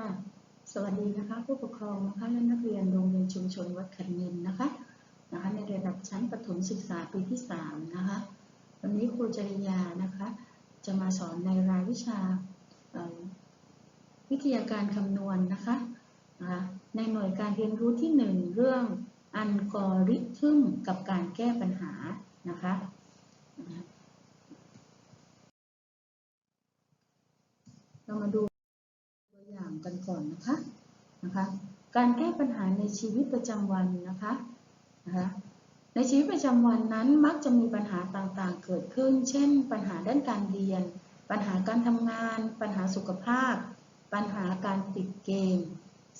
ค่ะ สวัสดีนะคะ ผู้ปกครองนะคะและนักเรียนโรงเรียนชุมชนวัดขันเงินนะคะนะคะ ในระดับชั้นประถมศึกษาปีที่3นะคะวันนี้ครูจริยานะคะ จะมาสอนในรายวิชาวิทยาการคำนวณนะคะนะคะในหน่วยการเรียนรู้ที่ 1 เรื่องอัลกอริทึมกับการแก้ปัญหานะคะเรามาดู กันก่อนนะคะนะคะการแก้ปัญหาในชีวิตประจำวันนะคะนะคะในชีวิตประจำวันนั้นมักจะมีปัญหาต่างๆ เกิดขึ้น เช่น ปัญหาด้านการเรียน ปัญหาการทำงาน ปัญหาสุขภาพ ปัญหาการติดเกม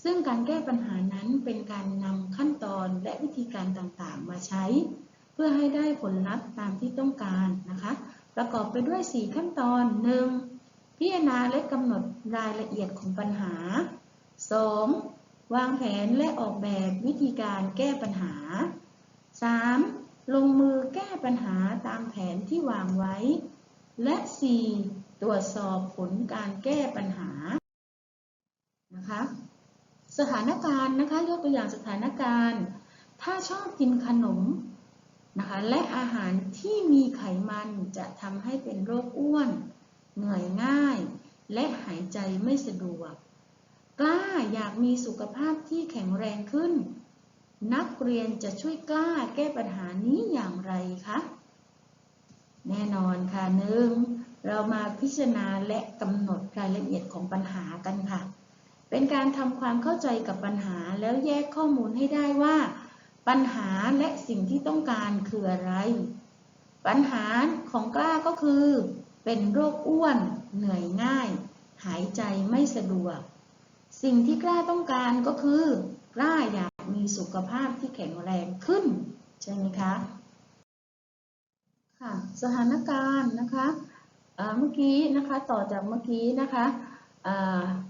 ซึ่งการแก้ปัญหานั้นเป็นการนำขั้นตอนและวิธีการต่างๆ มาใช้ เพื่อให้ได้ผลลัพธ์ตามที่ต้องการนะคะ ประกอบไปด้วย 4 ขั้นตอน 1. พิจารณาและกำหนดรายละเอียดของปัญหา 2. วางแผนและออกแบบวิธีการแก้ปัญหา 3. ลงมือแก้ปัญหาตามแผนที่วางไว้ และ 4. ตรวจสอบผลการแก้ปัญหานะคะสถานการณ์นะคะยกตัวอย่างสถานการณ์ ถ้าชอบกินขนมนะคะและอาหารที่มีไขมันจะทำให้เป็นโรคอ้วน เหนื่อยง่าย และหายใจไม่สะดวก กล้าอยากมีสุขภาพที่แข็งแรงขึ้น นักเรียนจะช่วยกล้าแก้ปัญหานี้อย่างไรคะแน่นอนค่ะหนึ่งเรามาพิจารณาและกำหนดรายละเอียดของปัญหากันค่ะ เป็นการทำความเข้าใจกับปัญหาแล้วแยกข้อมูลให้ได้ว่า ปัญหาและสิ่งที่ต้องการคืออะไร ปัญหาของกล้าก็คือ เป็นโรคอ้วน เหนื่อยง่าย หายใจไม่สะดวก สิ่งที่กล้าต้องการก็คือกล้าอยากมีสุขภาพที่แข็งแรงขึ้น ใช่ไหมคะค่ะสถานการณ์นะคะเมื่อกี้นะคะต่อจากเมื่อกี้นะคะ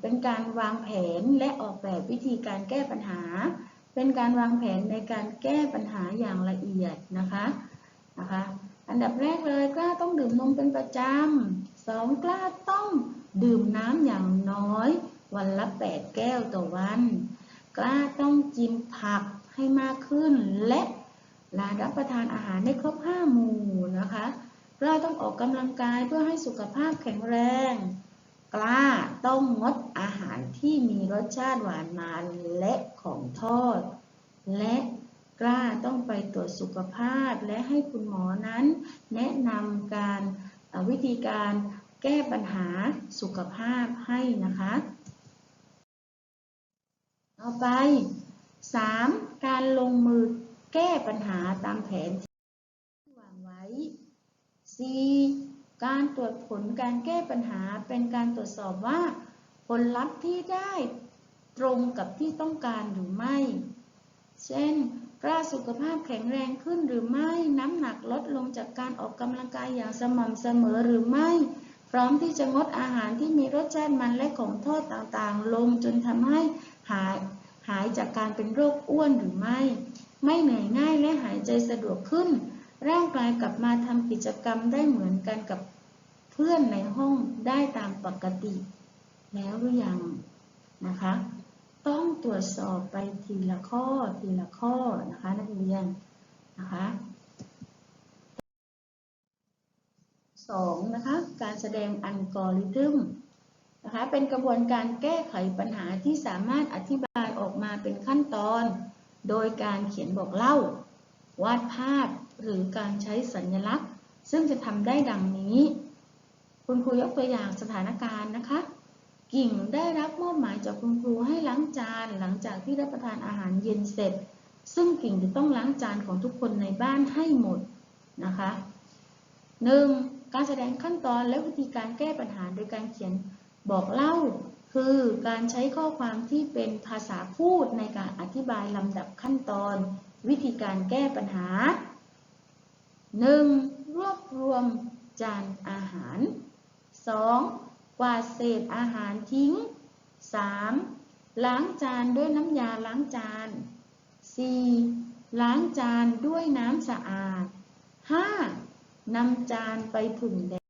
เป็นการวางแผนและออกแบบวิธีการแก้ปัญหา เป็นการวางแผนในการแก้ปัญหาอย่างละเอียดนะคะนะคะ อันดับแรกเลยกล้าต้องดื่มนมเป็นประจำสองกล้าต้องดื่มน้ำอย่างน้อย วันละ 8 แก้วต่อวัน กล้าต้องกินผักให้มากขึ้น และลารับประทานอาหารได้ครบ5หมู่นะคะกล้าต้องออกกำลังกายเพื่อให้สุขภาพแข็งแรง กล้าต้องงดอาหารที่มีรสชาติหวานมันและของทอด และ กล้าต้องไปตรวจสุขภาพ และให้คุณหมอนั้น แนะนำการวิธีการแก้ปัญหาสุขภาพให้นะคะ ต่อไป 3. การลงมือแก้ปัญหาตามแผนที่วางไว้ 4. การตรวจผลการแก้ปัญหาเป็นการตรวจสอบว่า ผลลัพธ์ที่ได้ตรงกับที่ต้องการหรือไม่ เช่น กล้าสุขภาพแข็งแรงขึ้นหรือไม่น้ำหนักลดลงจากการออกกำลังกายอย่างสม่ำเสมอหรือไม่ พร้อมที่จะงดอาหารที่มีรสชาติมันและของทอดต่างๆ ลงจนทำให้หายหายจากการเป็นโรคอ้วนหรือไม่ ไม่เหนื่อยง่ายและหายใจสะดวกขึ้น ร่างกายกลับมาทำกิจกรรมได้เหมือนกันกับเพื่อนในห้องได้ตามปกติแล้วหรือยังนะคะ ต้องตรวจสอบไปทีละข้อทีละข้อนะคะนักเรียนนะคะสองนะคะการแสดงอัลกอริทึมนะคะเป็นกระบวนการแก้ไขปัญหาที่สามารถอธิบายออกมาเป็นขั้นตอน โดยการเขียนบอกเล่า วาดภาพหรือการใช้สัญลักษณ์ ซึ่งจะทำได้ดังนี้ คุณครูยกตัวอย่างสถานการณ์นะคะ กิ่งได้รับมอบหมายจากคุณครูให้ล้างจานหลังจากที่รับประทานอาหารเย็นเสร็จ ซึ่งกิ่งจะต้องล้างจานของทุกคนในบ้านให้หมดนะคะ 1. การแสดงขั้นตอนและวิธีการแก้ปัญหาโดยการเขียนบอกเล่า คือการใช้ข้อความที่เป็นภาษาพูดในการอธิบายลำดับขั้นตอน วิธีการแก้ปัญหา 1. รวบรวมจานอาหาร 2. กวาดเศษอาหารทิ้ง 3. ล้างจานด้วยน้ำยาล้างจาน 4. ล้างจานด้วยน้ำสะอาด 5. นำจานไปผึ่งแดด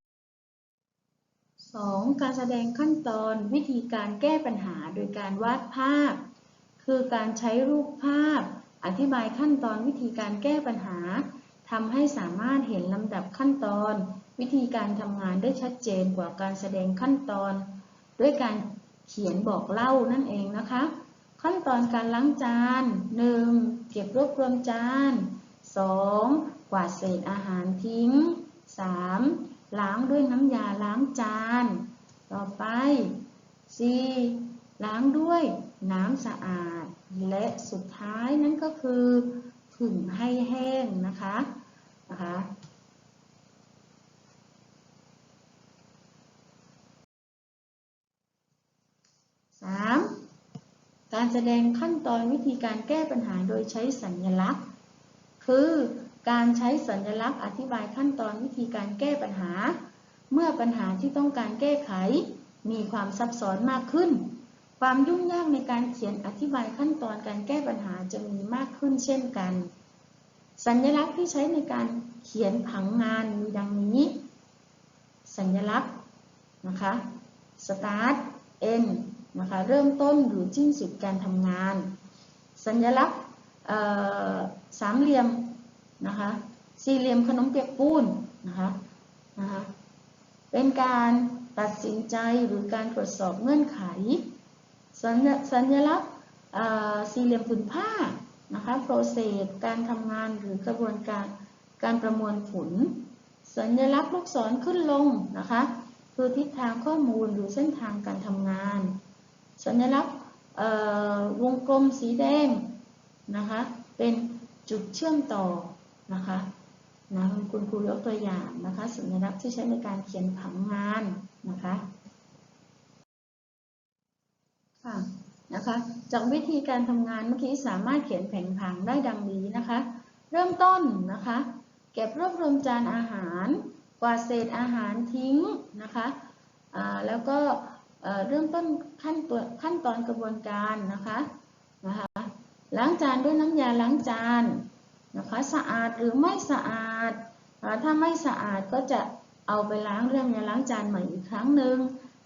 2. การแสดงขั้นตอนวิธีการแก้ปัญหาโดยการวาดภาพ คือการใช้รูปภาพ อธิบายขั้นตอนวิธีการแก้ปัญหาทำให้สามารถเห็นลำดับขั้นตอน วิธีการทำงานได้ชัดเจนกว่าการแสดงขั้นตอน ด้วยการเขียนบอกเล่านั่นเองนะคะ ขั้นตอนการล้างจาน 1. เก็บรวบรวมจาน 2. กวาดเศษอาหารทิ้ง 3. ล้างด้วยน้ำยาล้างจาน ต่อไป 4. ล้างด้วยน้ำสะอาด และสุดท้ายนั่นก็คือผึ่งให้แห้งนะคะนะคะ 3. การแสดงขั้นตอนวิธีการแก้ปัญหาโดยใช้สัญลักษณ์ คือการใช้สัญลักษณ์อธิบายขั้นตอนวิธีการแก้ปัญหา เมื่อปัญหาที่ต้องการแก้ไข มีความซับซ้อนมากขึ้น ความยุ่งยากในการเขียนอธิบายขั้นตอนการแก้ปัญหาจะมีมากขึ้นเช่นกัน สัญลักษณ์ที่ใช้ในการเขียนผังงานมีดังนี้ สัญลักษณ์นะคะ start end นะคะเริ่มต้นหรือสิ้นสุดการทำงาน สัญลักษณ์สามเหลี่ยมนะคะสี่เหลี่ยมขนมเปียกปูนนะคะนะคะเป็นการตัดสินใจหรือการตรวจสอบเงื่อนไข สัญสัญลักษณ์สี่เหลี่ยมผืนผ้านะคะ process การทำงานหรือกระบวนการการประมวลผล สัญลักษณ์ลูกศรขึ้นลงนะคะคือทิศทางข้อมูลหรือเส้นทางการทำงาน สัญลักษณ์วงกลมสีแดงนะคะเป็นจุดเชื่อมต่อนะคะนะคุณครูยกตัวอย่างนะคะสัญลักษณ์ที่ใช้ในการเขียนผังงานนะคะค่ะนะคะจากวิธีการทำงานเมื่อกี้สามารถเขียนแผนผังได้ดังนี้นะคะ เริ่มต้นนะคะเก็บรวบรวมจานอาหาร กวาดเศษอาหารทิ้งนะคะแล้วก็ เริ่มต้นขั้นตัวขั้นตอนกระบวนการนะคะนะคะล้างจานด้วยน้ำยาล้างจานนะคะสะอาดหรือไม่สะอาด ถ้าไม่สะอาดก็จะเอาไปล้างเรื่องยาล้างจานใหม่อีกครั้งหนึ่ง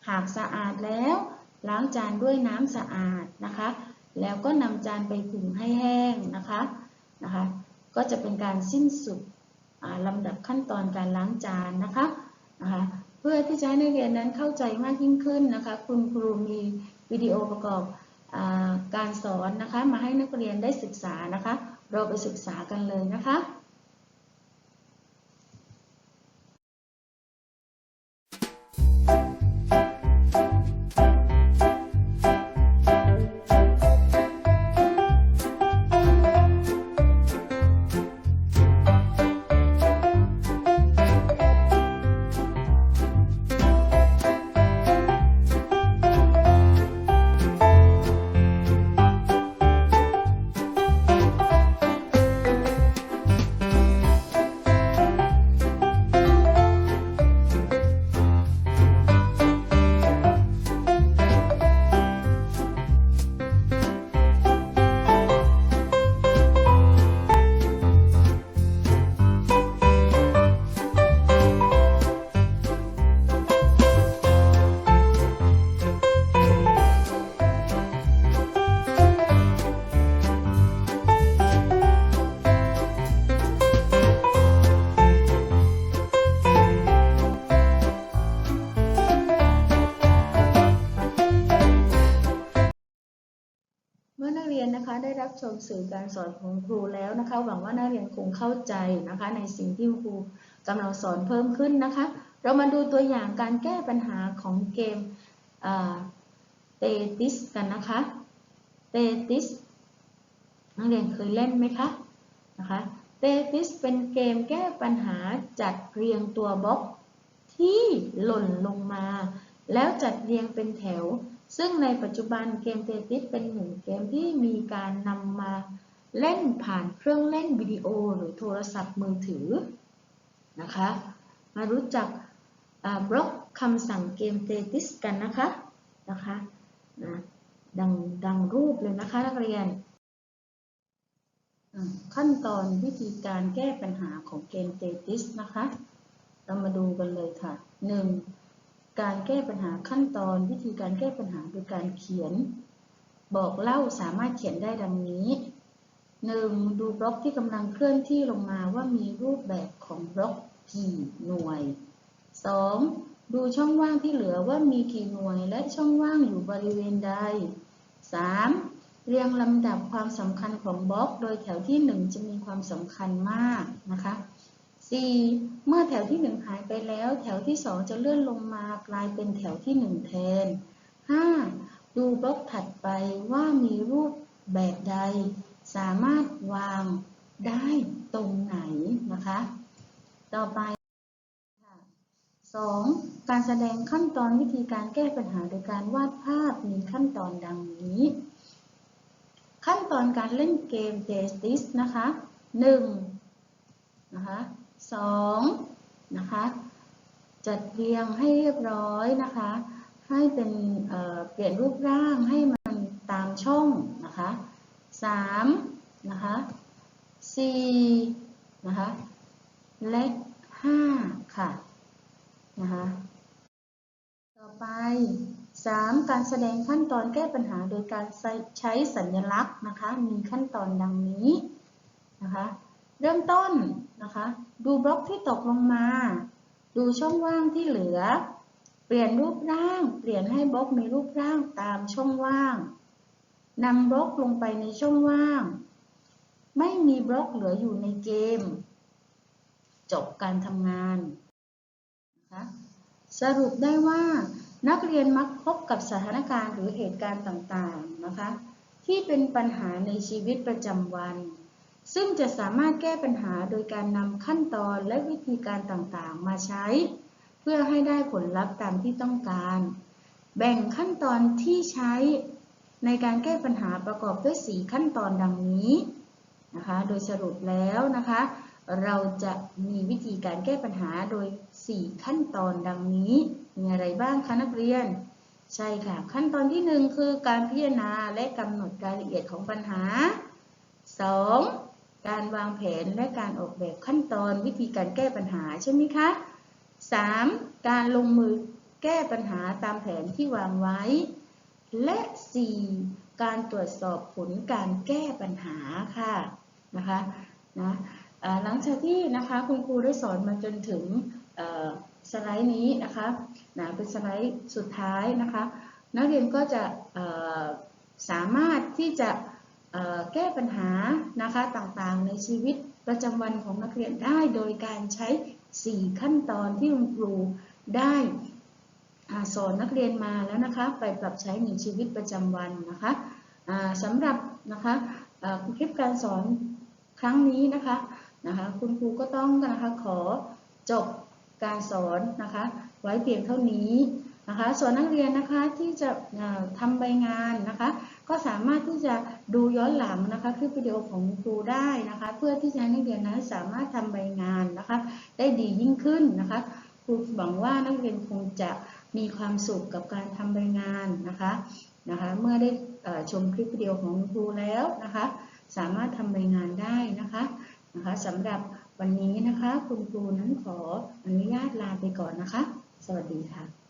หากสะอาดแล้วล้างจานด้วยน้ำสะอาดนะคะ แล้วก็นำจานไปผึ่งให้แห้งนะคะนะคะ ก็จะเป็นการสิ้นสุดลำดับขั้นตอนการล้างจานนะคะนะคะ พื่อที่จะให้นักเรียนนั้นเข้าใจมากยิ่งขึ้นนะคะ คุณครูมีวิดีโอประกอบอการสอนนะคะ มาให้นักเรียนได้ศึกษานะคะ เราไปศึกษากันเลยนะคะ ได้รับชมสื่อการสอนของครูแล้วนะคะ หวังว่านักเรียนคงเข้าใจนะคะ ในสิ่งที่ครูกำลังสอนเพิ่มขึ้นนะคะ เรามาดูตัวอย่างการแก้ปัญหาของเกมเตติสกันนะคะเตติสนักเรียนเคยเล่นไหมคะนะคะเตติสเป็นเกมแก้ปัญหาจัดเรียงตัวบล็อกที่หล่นลงมา แล้วจัดเรียงเป็นแถว ซึ่งในปัจจุบันเกมเตติสเป็นหนึ่งเกมที่มีการนำมาเล่นผ่านเครื่องเล่นวิดีโอหรือโทรศัพท์มือถือนะคะ มารู้จักบล็อกคำสั่งเกมเตติสกันนะคะนะคะนะดังดังรูปเลยนะคะนักเรียน ขั้นตอนวิธีการแก้ปัญหาของเกมเตติสนะคะ เรามาดูกันเลยค่ะ 1. การแก้ปัญหาขั้นตอน วิธีการแก้ปัญหาโดยการเขียน บอกเล่าสามารถเขียนได้ดังนี้ 1. ดูบล็อกที่กำลังเคลื่อนที่ลงมาว่ามีรูปแบบของบล็อกกี่หน่วย 2. ดูช่องว่างที่เหลือว่ามีกี่หน่วยและช่องว่างอยู่บริเวณใด 3. เรียงลำดับความสำคัญของบล็อก โดยแถวที่ 1 จะมีความสำคัญมากนะคะ 4. เมื่อแถวที่ 1 หายไปแล้ว แถวที่ 2 จะเลื่อนลงมากลายเป็นแถวที่ 1 แทน 5. ดูบล็อกถัดไปว่ามีรูปแบบใด สามารถวางได้ตรงไหนนะคะ ต่อไป 2. การแสดงขั้นตอนวิธีการแก้ปัญหาโดยการวาดภาพมีขั้นตอนดังนี้ ขั้นตอนการเล่นเกม t e s t i s นะคะ 1. นะคะ 2. นะคะ จัดเรียงให้เรียบร้อยนะคะ ให้เป็นเเปลี่ยนรูปร่างให้มันตามช่องนะคะ 3. นะคะ 4. นะคะ และ 5 ค่ะ นะคะ ต่อไป 3. การแสดงขั้นตอนแก้ปัญหาโดยการใช้สัญลักษณ์นะคะ มีขั้นตอนดังนี้นะคะ เริ่มต้นนะคะ ดูบล็อกที่ตกลงมา ดูช่องว่างที่เหลือ เปลี่ยนรูปร่าง เปลี่ยนให้บล็อกมีรูปร่างตามช่องว่างนำบล็อกลงไปในช่องว่าง ไม่มีบล็อกเหลืออยู่ในเกม จบการทำงานนะคะสรุปได้ว่านักเรียนมักพบกับสถานการณ์หรือเหตุการณ์ต่างๆนะคะ ที่เป็นปัญหาในชีวิตประจำวัน ซึ่งจะสามารถแก้ปัญหาโดยการนำขั้นตอนและวิธีการต่างๆ มาใช้ เพื่อให้ได้ผลลัพธ์ตามที่ต้องการ แบ่งขั้นตอนที่ใช้ในการแก้ปัญหาประกอบด้วย 4 ขั้นตอนดังนี้นะคะ โดยสรุปแล้วนะคะ เราจะมีวิธีการแก้ปัญหาโดย 4 ขั้นตอนดังนี้ มีอะไรบ้างคะนักเรียน ใช่ค่ะ ขั้นตอนที่ 1 คือการพิจารณาและกำหนดรายละเอียดของปัญหา 2. การวางแผนและการออกแบบขั้นตอนวิธีการแก้ปัญหาใช่ไหมคะ 3. การลงมือแก้ปัญหาตามแผนที่วางไว้ และ 4. การตรวจสอบผลการแก้ปัญหาค่ะนะคะนะหลังจากที่นะคะคุณครูได้สอนมาจนถึงสไลด์นี้นะคะนะเป็นสไลด์สุดท้ายนะคะ นักเรียนก็จะสามารถที่จะ แก้ปัญหานะคะต่างๆ ในชีวิตประจำวันของนักเรียนได้ โดยการใช้ 4 ขั้นตอนที่คุณครูได้สอนนักเรียนมาแล้วนะคะไปปรับใช้ในชีวิตประจำวันนะคะสำหรับนะคะคลิปการสอนครั้งนี้นะคะนะคะคุณครูก็ต้องนะคะขอจบการสอนนะคะไว้เพียงเท่านี้ นะคะ ส่วนนักเรียนนะคะที่จะอ่าทำใบงานนะคะ ก็สามารถที่จะดูย้อนหลังนะคะคลิปวิดีโอของครูได้นะคะ เพื่อที่จะให้นักเรียนนั้นสามารถทำใบงานนะคะ ได้ดียิ่งขึ้นนะคะครูหวังว่านักเรียนคงจะมีความสุขกับการทำใบงานนะคะนะคะ เมื่อได้ชมคลิปวิดีโอของครูแล้วนะคะ สามารถทำใบงานได้นะคะนะคะสำหรับวันนี้นะคะ คุณครูนั้นขออนุญาตลาไปก่อนนะคะ สวัสดีค่ะ